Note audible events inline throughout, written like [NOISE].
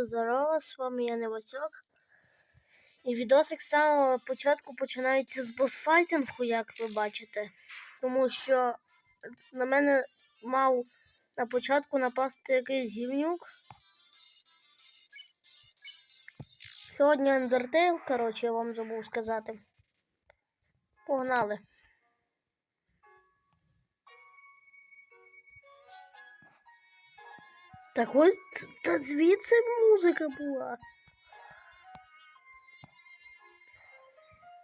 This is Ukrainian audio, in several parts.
Всюди здорово, з вами я Невацьок. І відосик з самого початку починається з босфайтингу, як ви бачите. Тому що на мене мав на початку напасти якийсь гівнюк. Сьогодні Undertale, коротше, я вам забув сказати. Погнали. Так ось ц- та звідси музика була.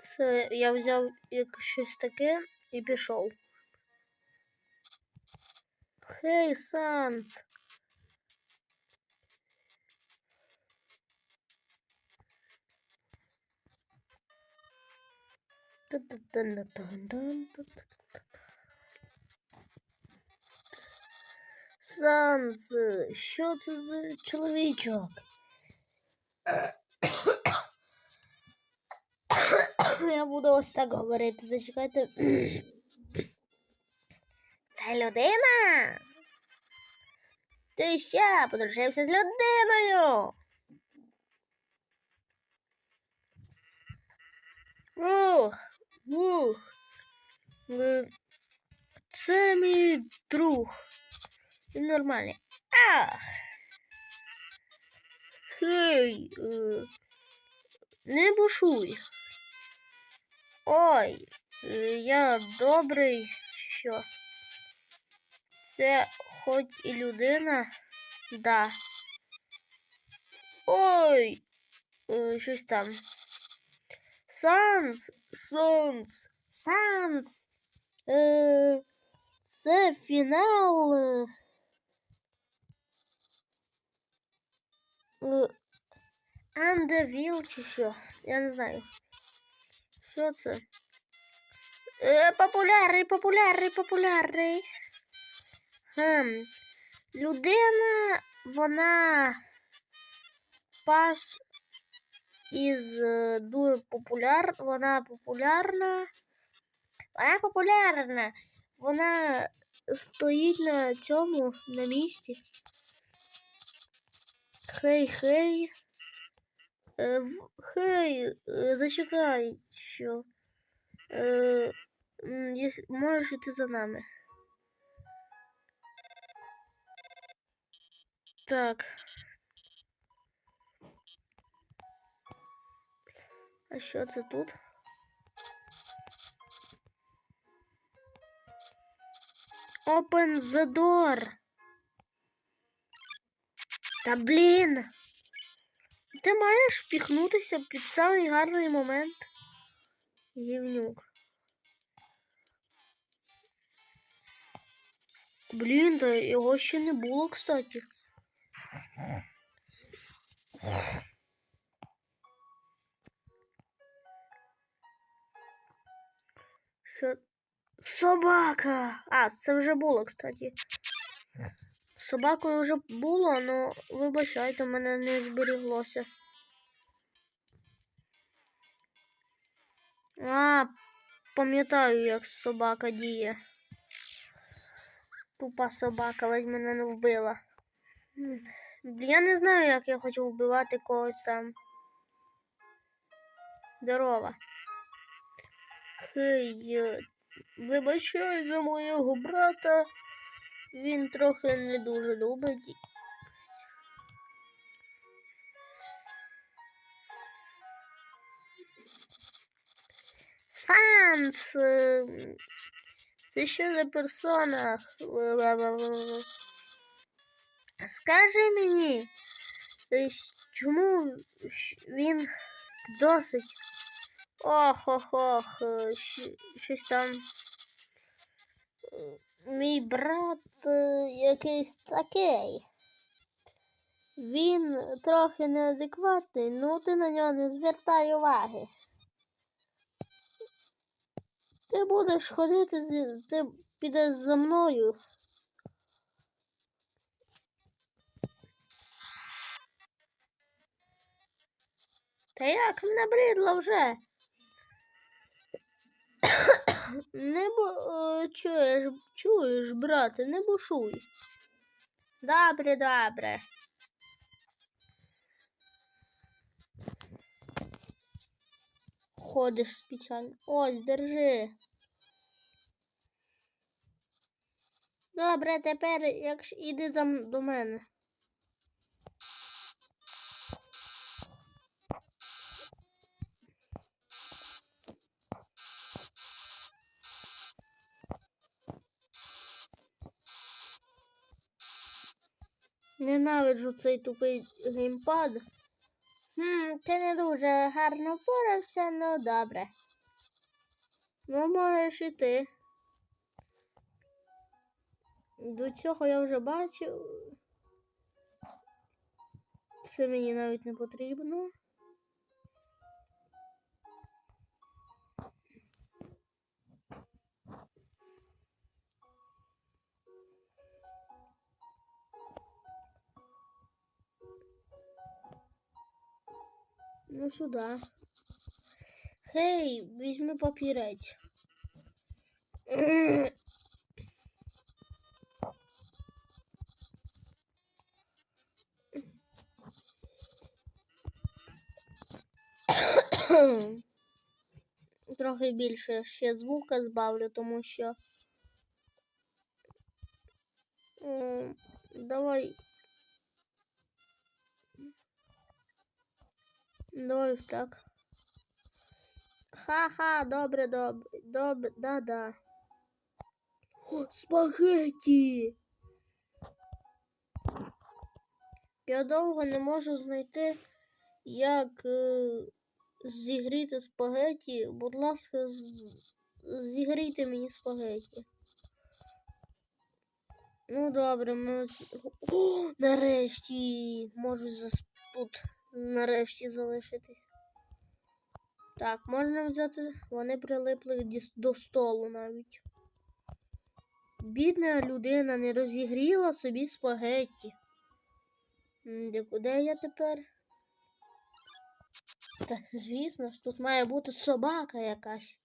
Все, я взяв як щось таке і пішов. Хей, Санс! Та-та-та-та-та-та-та. Санс, що це за чоловічок? [COUGHS] Я буду ось так говорити, зачекайте. [COUGHS] Це людина. Ти ще подружився з людиною. Ух, ух. Е, Це мій друг. Він. Ах. Хей, е, не бушуй. Ой, е, я добрий, що. Це хоч і людина, да. Ой, е, щось там. Санс, Сонс, Санс. Це фінал. Андевіл чи що? Я не знаю. Що це? Е, популярний, популярний, популярний. Хм. Людина, вона пас із е, дуже популяр. Вона популярна. Вона популярна. Вона стоїть на цьому на місці. Хей, хей. Е, Хей, е, зачекай, що. Е, можеш іти за нами. Так. А що це тут? Open the door. Та блін. Ти маєш впіхнутися під самий гарний момент. Гівнюк. Блін, та його ще не було, кстати. Що? Собака! А, це вже було, кстати. Собакою вже було, але вибачайте, в мене не зберіглося. А, пам'ятаю, як собака діє. Тупа собака ледь мене не вбила. Я не знаю, як я хочу вбивати когось там. Здорова. Хей, е, вибачай за моєго брата. Він трохи не дуже любить. Санс! е, Це що за персона? Скажи мені, е, чому він досить. Ох, ох, ох, е, щось там. Мій брат е, якийсь такий. Він трохи неадекватний, ну ти на нього не звертай уваги. Ти будеш ходити, ти підеш за мною. Та як набридло вже? Не бо е, чуєш, чуєш, брате, не бушуй. Добре, добре. Ходиш спеціально. Ось, держи. Добре, тепер якщо іди за до мене. Ненавиджу цей тупий геймпад. Хм, ти не дуже гарно впорався, ну добре. Ну, можеш і ти. До цього я вже бачив. Це мені навіть не потрібно. Ну сюди. Хей, візьми папірець. Трохи більше ще звука збавлю, тому що. Ось так. Ха-ха, добре, добре, добре, да-да. О, спагеті! Я довго не можу знайти, як е, зігріти спагеті. Будь ласка, зігрійте мені спагеті. Ну, добре, ми. О, нарешті можу зас... нарешті залишитись. Так, можна взяти. Вони прилипли до столу навіть. Бідна людина не розігріла собі спагетті. Де куди я тепер? Та, звісно тут має бути собака якась.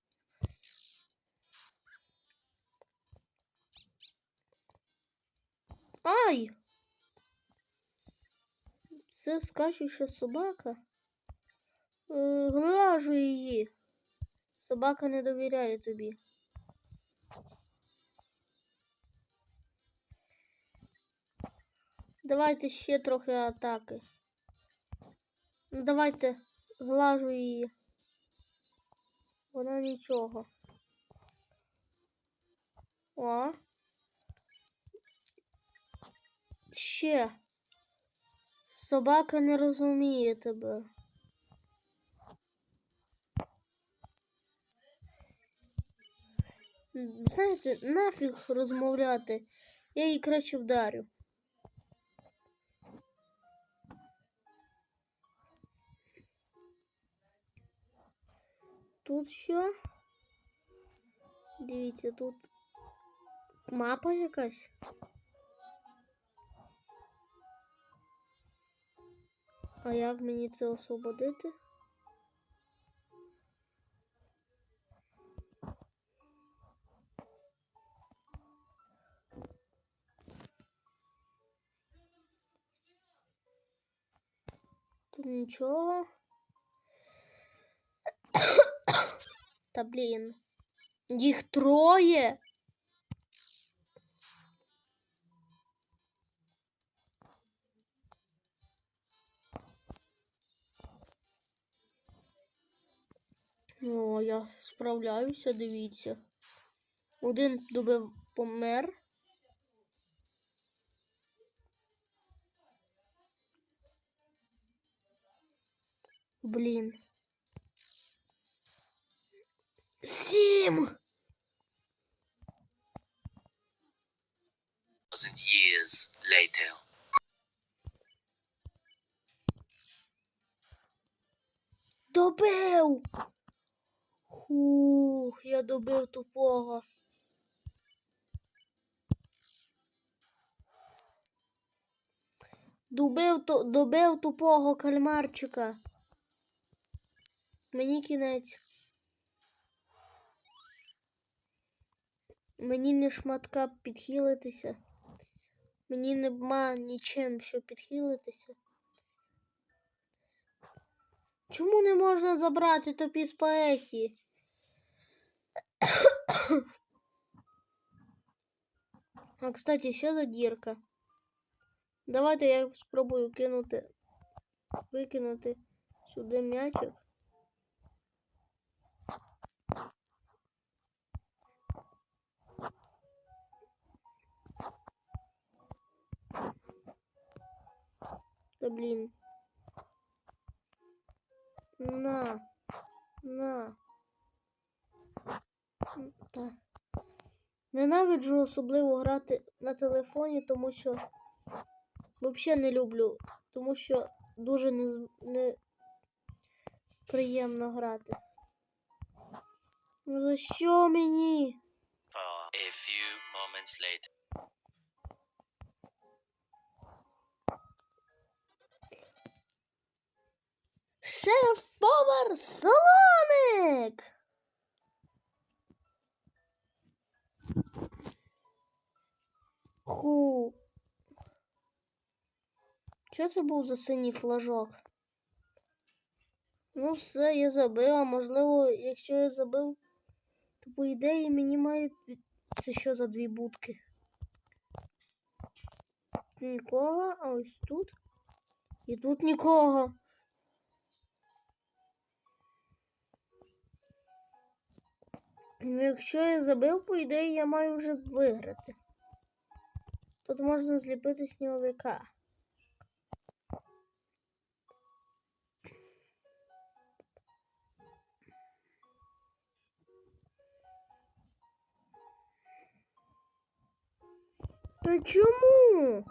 Ай! Це скачуща собака. Е, Глажу її. Собака не довіряє тобі. Давайте ще трохи атаки. Ну, давайте глажу її. Вона нічого. О. Ще. Собака не розуміє тебе. Знаєте, нафіг розмовляти. Я її краще вдарю. Тут що? Дивіться, тут мапа якась. А як мені це освободити? Тут нічого. [COUGHS] Та блін. Їх троє. О, я справляюся, дивіться. Один добив помер. Блін. Сім! Хух, тупого. Добив, добив тупого кальмарчика. Мені кінець. Мені не шматка підхилитися. Мені нема нічим, щоб підхилитися. Чому не можна забрати топі спагеті? А, кстати, що за дірка? Давайте я спробую кинути, викинути сюди м'ячик. Та блін. На. На. Та. Ненавиджу особливо грати на телефоні, тому що взагалі не люблю, тому що дуже не, не приємно грати. Ну за що мені? A few moments later. Шеф-повар Солоник! Ху. Що це був за синій флажок? Ну, все, я забив, а можливо, якщо я забив, то по ідеї мені має. Це що за дві будки? Нікого, а ось тут. І тут нікого. Ну, якщо я забив, по ідеї, я маю вже виграти. Тут можна зліпити сніговика. Та чому?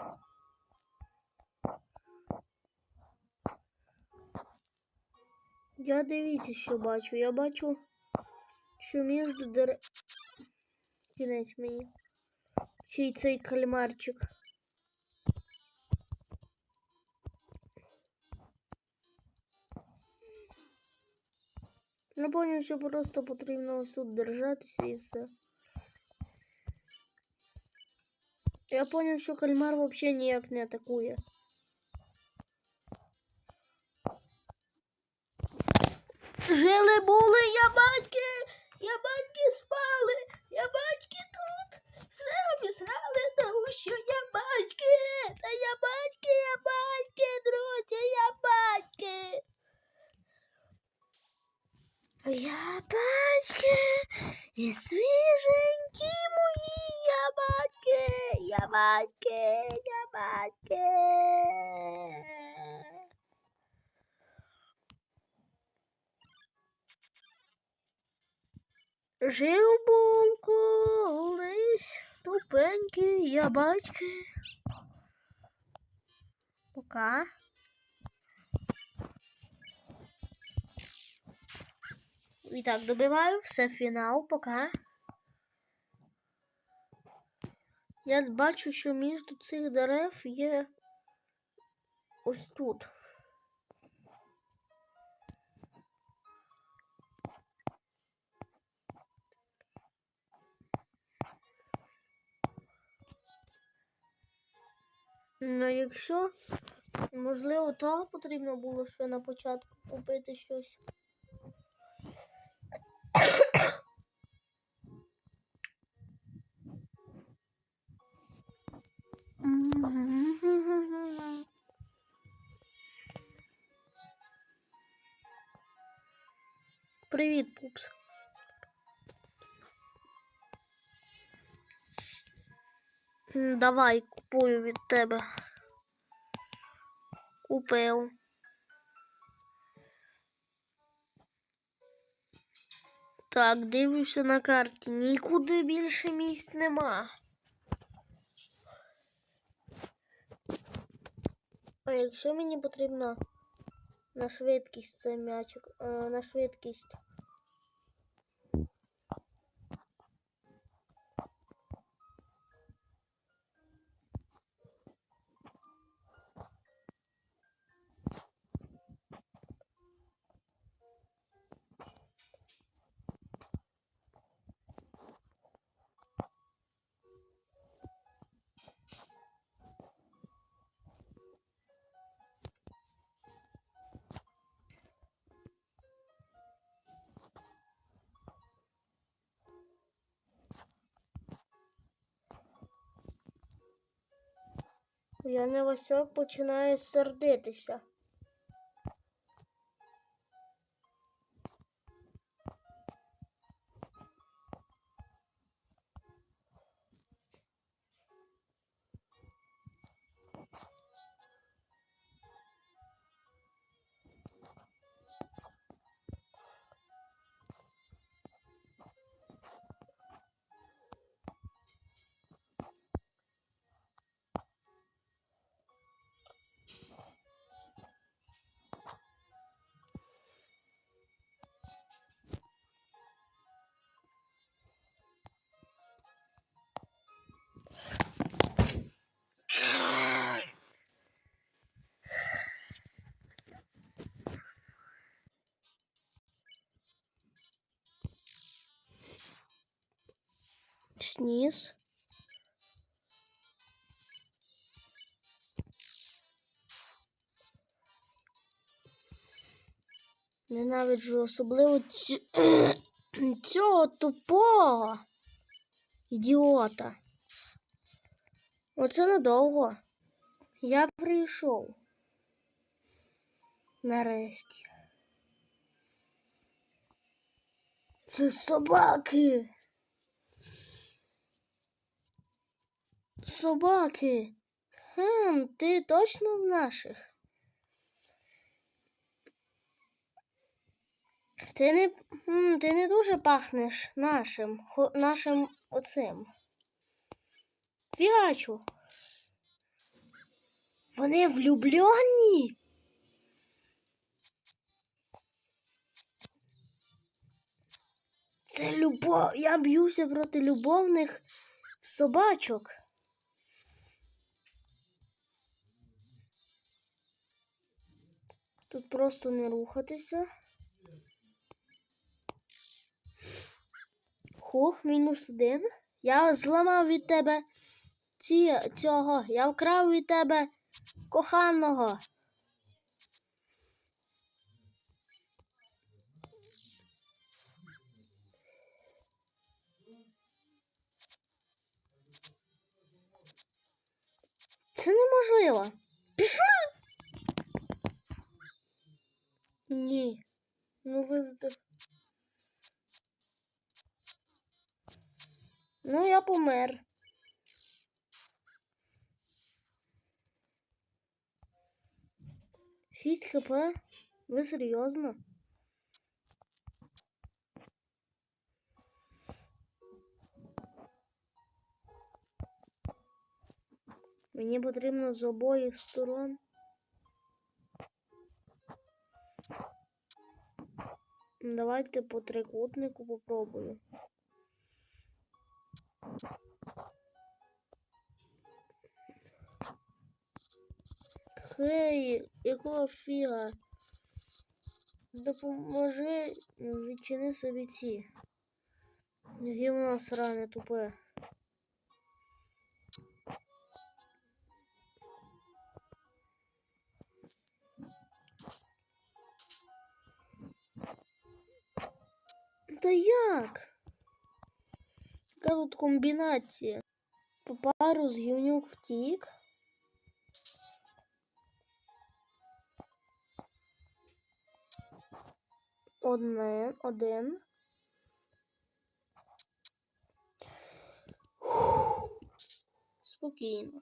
Я дивіться, що бачу. Я бачу, що між дерев... Кінець мені. Чий цей кальмарчик. Я поняв, що просто потрібно ось тут держатися і все. Я поняв, що кальмар взагалі ніяк не атакує. Жив був колись тупенький я батьки. Пока. І так, добиваю, все фінал, пока. Я бачу, що між цих дерев є ось тут. Ну, якщо, можливо, того потрібно було ще на початку купити щось. Привіт, пупс. Давай купую від тебе. Купив. Так, дивлюся на карті. Нікуди більше місць нема. А якщо мені потрібно на швидкість цей м'ячик, е, на швидкість. Я не Васьок починаю сердитися. Сніс. Ненавиджу особливо ць... [CLEARS THROAT] цього тупого ідіота. Оце надовго. Я прийшов. Нарешті. Це собаки. Собаки. Хм, ти точно з наших? Ти не, ти не дуже пахнеш нашим, хо- нашим оцим. Фігачу. Вони влюблені? Це любов. Я б'юся проти любовних собачок. Тут просто не рухатися. Хух, мінус один. Я зламав від тебе ці, цього. Я вкрав від тебе коханого. Це неможливо. Ні. Ну ви Ну, я помер. Шість хп? Ви серйозно? Мені потрібно з обоїх сторон. Давайте по трикутнику попробую. Хей, якого фіга? Допоможи відчини собі ці. Гівно сране тупе. Як? Яка тут комбінація? По пару з гівнюк втік. Одне, один. Спокійно.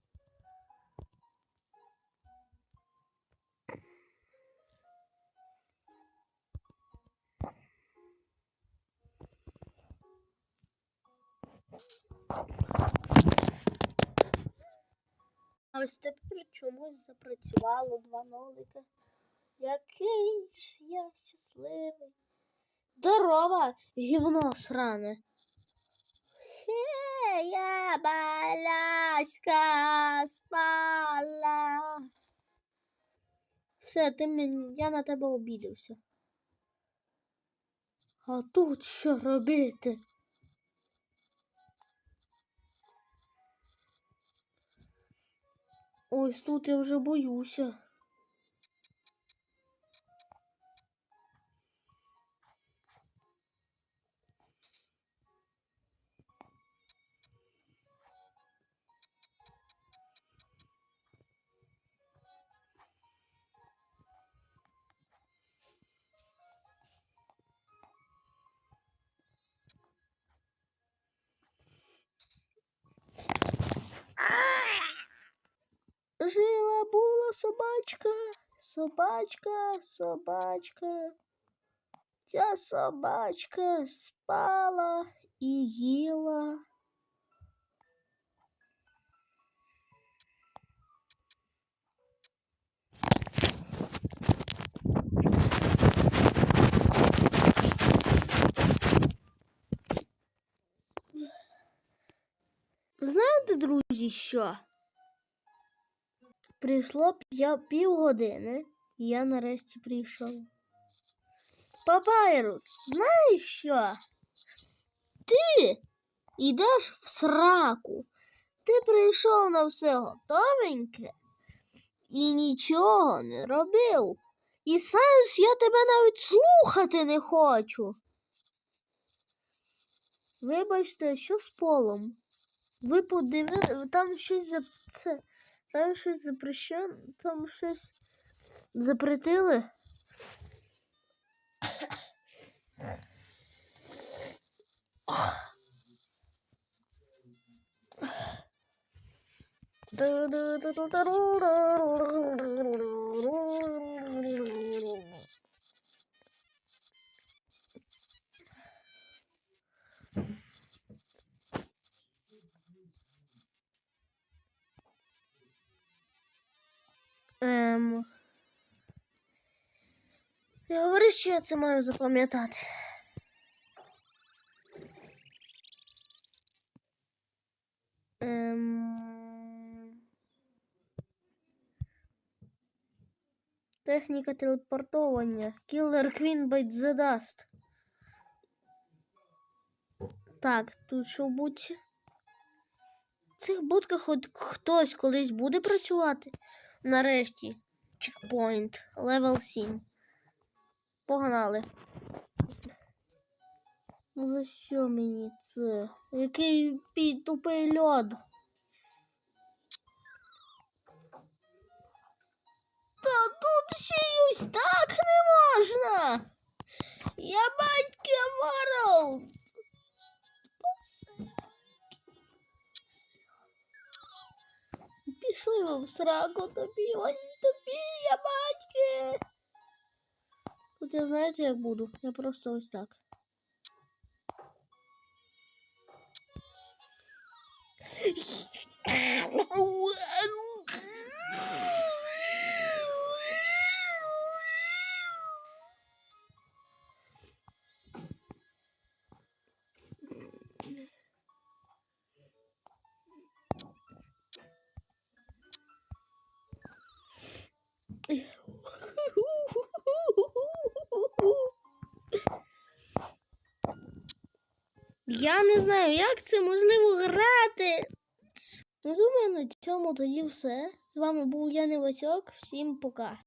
А ось тепер чомусь запрацювало два нолика. Який ж я щасливий. Здорово, гівно сране. Хе, я баляська спала. Все, ти мен... я на тебе обідався. А тут що робити? Ось тут я вже боюся. Собачка, собачка, собачка. Ця собачка спала і їла. Знаєте, друзі, що? Прийшло півгодини, і я нарешті прийшов. Папайрус, знаєш що? Ти йдеш в сраку. Ти прийшов на все готовеньке і нічого не робив. І Санс, я тебе навіть слухати не хочу. Вибачте, що з полом? Ви подивили, там щось за це. Там щось запрещено, там щось запретили. Ем... Я говорю, що я це маю запам'ятати. Ем... Техніка телепортовання. Killer Queen Bite the Dust. Так, тут що в будці? В цих будках хоч хтось колись буде працювати. Нарешті. Чекпоінт. Левел 7. Погнали. Ну за що мені це? Який тупий льод? Та тут ще й ось так не можна. Я батьки воров. Пішли ви в сраку тобі, ой тобі, я батьки. Тут я знаєте, як буду? Я просто ось так. [COUGHS] [COUGHS] не знаю, як це можливо грати. Ну, думаю, на цьому тоді все. З вами був Яни Васьок. Всім пока.